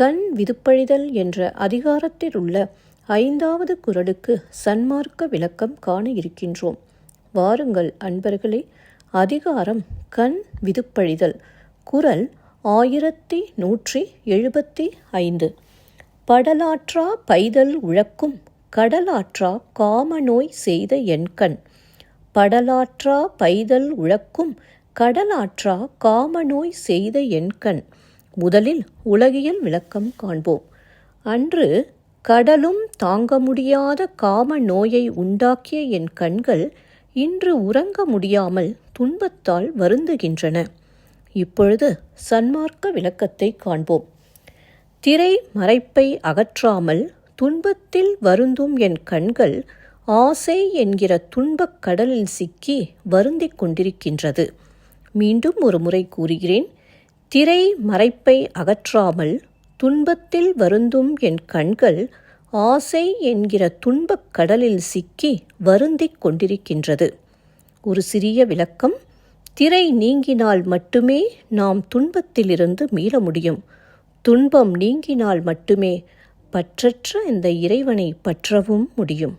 கண் விதுப்பழிதல் என்ற அதிகாரத்தில் உள்ள ஐந்தாவது குரலுக்கு சன்மார்க்க விளக்கம் காண இருக்கின்றோம். வாருங்கள் அன்பர்களே அதிகாரம் கண் விதுப்பழிதல் குரல் ஆயிரத்தி நூற்றி எழுபத்தி ஐந்து. படலாற்றா பைதல் உழக்கும் கடலாற்றா காமநோய் செய்த எண்கண் படலாற்றா பைதல் உழக்கும் கடலாற்றா காமநோய் செய்த எண்கண் முதலில் உலகியல் விளக்கம் காண்போம். அன்று கடலும் தாங்க முடியாத காம நோயை உண்டாக்கிய என் கண்கள் இன்று உறங்க முடியாமல் துன்பத்தால் வருந்துகின்றன. இப்பொழுது சன்மார்க்க விளக்கத்தை காண்போம். திரை மறைப்பை அகற்றாமல் துன்பத்தில் வருந்தும் என் கண்கள் ஆசை என்கிற துன்பக் கடலில் சிக்கி வருந்திக் கொண்டிருக்கின்றது. மீண்டும் ஒரு முறை கூறுகிறேன். திரை மறைப்பை அகற்றாமல் துன்பத்தில் வருந்தும் என் கண்கள் ஆசை என்கிற துன்பக் கடலில் சிக்கி வருந்திக் கொண்டிருக்கின்றது. ஒரு சிறிய விளக்கம். திரை நீங்கினால் மட்டுமே நாம் துன்பத்திலிருந்து மீள முடியும். துன்பம் நீங்கினால் மட்டுமே பற்றற்ற இந்த இறைவனை பற்றவும் முடியும்.